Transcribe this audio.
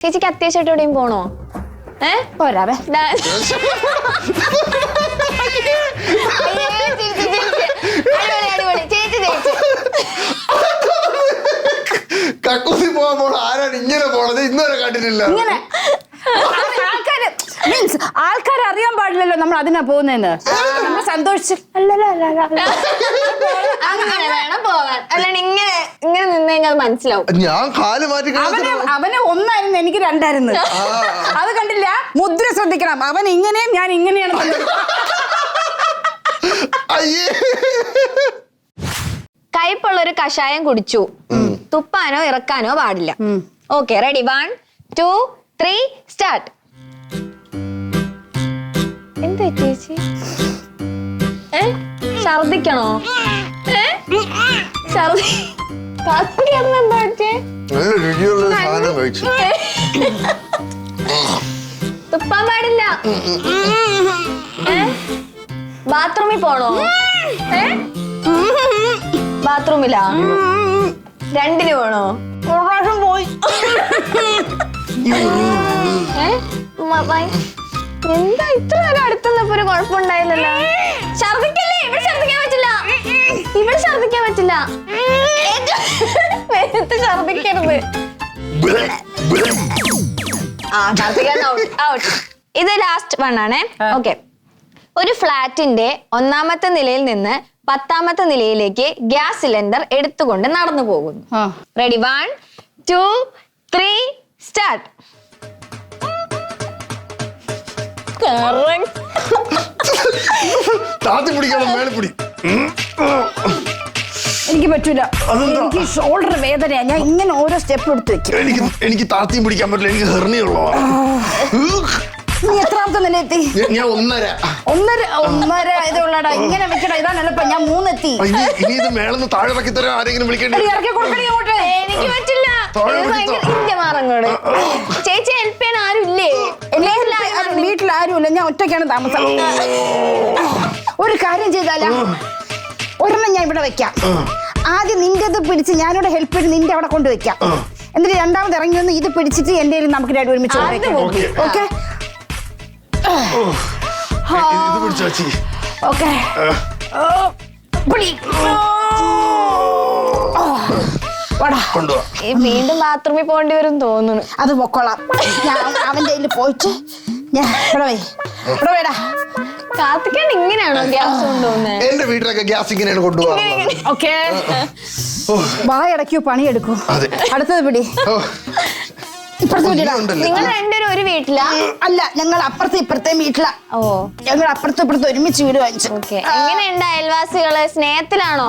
ചേച്ചിക്ക് അത്യാവശ്യമായിട്ട് എവിടെയും പോണോ? ഏ? പോരാവേ കക്കൂസി പോകാൻ പോണ ആരാണ് ഇങ്ങനെ പോണത്? ഇന്നുവരെ കണ്ടിട്ടില്ല. ഇങ്ങനെ. ആൾക്കാര് മീൻസ് ആൾക്കാർ അറിയാൻ പാടില്ലല്ലോ നമ്മൾ അതിനാ പോകുന്നതെന്ന്. നമ്മൾ സന്തോഷിച്ച് അല്ലല്ല അല്ല അല്ല അങ്ങനെ വേണം പോവാൻ അല്ലാണ്ട് ഇങ്ങനെ നിന്ന് അത് മനസ്സിലാവും. ഞാൻ കാൽ മാറ്റി അവന് അവന് ഒന്നായിരുന്നു എനിക്ക് രണ്ടായിരുന്നു. അത് കണ്ടില്ല. മുദ്ര ശ്രദ്ധിക്കണം. അവൻ ഇങ്ങനെയും ഞാൻ ഇങ്ങനെയാണ് അയ്യേ. കയ്പുള്ള ഒരു കഷായം കുടിച്ചു. തുപ്പാനോ ഇറക്കാനോ പാടില്ല. Okay ready one two three start എന്താ ചേച്ചി? ഏ? ഛർദിക്കണോ ഏ? എന്താ പറ്റിയേ? നല്ല രുചിയുള്ള ഒരു സാധനം കഴിച്ചു. തുപ്പാൻ പാടില്ല. ബാത്റൂമിൽ പോണോ? ബാത്റൂമിലാ? രണ്ടിന് പോണോ? പോയി. എന്താ ഇത്ര നേരം അടുത്തുന്നപ്പോ ഒരു കുഴപ്പമുണ്ടായില്ലല്ലോ? പറ്റില്ല ഇവിടെ ഛർദിക്കാൻ പറ്റില്ല. നേരത്തെ ഛർദിക്കരുത് ആ ഛർദിക്കാൻ ഔട്ട് ഔട്ട് ഇത് ലാസ്റ്റ് വൺ ആണേ. ഓക്കെ ഒരു ഫ്ലാറ്റിന്റെ ഒന്നാമത്തെ നിലയിൽ നിന്ന് പത്താമത്തെ നിലയിലേക്ക് ഗ്യാസ് സിലിണ്ടർ എടുത്തുകൊണ്ട് നടന്നു പോകുന്നു. Ready one two three start താത്തി പിടിക്കണം മേലെ എനിക്ക് പറ്റൂല. എനിക്ക് ഷോൾഡർ വേദനയാ. ഞാൻ ഇങ്ങനെ ഓരോ സ്റ്റെപ്പ് എടുത്ത് വെക്കും. എനിക്ക് എനിക്ക് താത്തിയും പിടിക്കാൻ പറ്റില്ല. എനിക്ക് ഹെർണിയുള്ളതാണ് നീ എത്രാമത്തെ നിലയെത്തി ഞാൻ ഒന്നര. ഒന്നര ഒന്നര ഇതുള്ളടാ. ഇങ്ങനെ വെക്കടാ. ഇതാണ് എളുപ്പം ഞാൻ മൂന്നെത്തി. ഇനി ഇനി ഇത് മേളന്ന് താഴെ ഇറക്കി തരാൻ ആരെങ്കിലും വിളിക്കേണ്ടി എടി, വരും. ഇറക്കി കൊടുക്കണേ അങ്ങോട്ട്. എനിക്ക് പറ്റില്ല. താഴെ ഇത് ഭയങ്കര പിടിച്ചോ. മാറങ്ങോട്. ചേച്ചി ഹെൽപ്പ് ചെയ്യാൻ ആരും ഇല്ലേ? വീട്ടിൽ വീട്ടിൽ ആരുമില്ല ഞാൻ ഒറ്റയ്ക്കാണ് താമസം. ഒരു കാര്യം ചെയ്താലാ? ഒരെണ്ണം ഞാൻ ഇവിടെ വെക്കാം. ആദ്യം നിന്റെ ഇത് പിടിച്ച് ഞാനിവിടെ ഹെൽപ്പ് ചെയ്ത് നിന്റെ അവിടെ കൊണ്ട് വെക്കാം. എന്നിട്ട് രണ്ടാമത് ഇറങ്ങി വന്ന് ഇത് പിടിച്ചിട്ട് എന്റെ കയ്യിൽ നമുക്ക് രണ്ട് ഒരുമിച്ച് അത് ഓക്കെ. ഇത് പിടിച്ചോ ചേച്ചി ഓക്കെ. കൊണ്ടുപോവാ ഈ വീണ്ടും ബാത്റൂമിൽ പോകേണ്ടി വരും തോന്നുന്നു. അത് പൊക്കോളാം. ഞാൻ അവന്റെ കയ്യിൽ പോയിട്ട് ഞാൻ ഇവിടെ വേ ഇവിടെ വേടാ ഇങ്ങനെയാണോ ഗ്യാസ് എന്റെ വീട്ടിലൊക്കെ ഗ്യാസ് ഇങ്ങനെയാണ് കൊണ്ടുപോകുന്നത് ഓക്കെ. അതെ. അടുത്തത് പിടി. നിങ്ങൾ രണ്ടുപേരും ഒരു വീട്ടിലാ? അല്ല ഞങ്ങൾ അപ്പുറത്തെ ഇപ്പുറത്തെ വീട്ടിലാ. ഓ. ഞങ്ങൾ അപ്പുറത്തെ ഇപ്പുറത്തെ ഒരുമിച്ച് വീട് വാങ്ങിച്ചു. എങ്ങനെയുണ്ട് അയൽവാസികൾ? സ്നേഹത്തിലാണോ?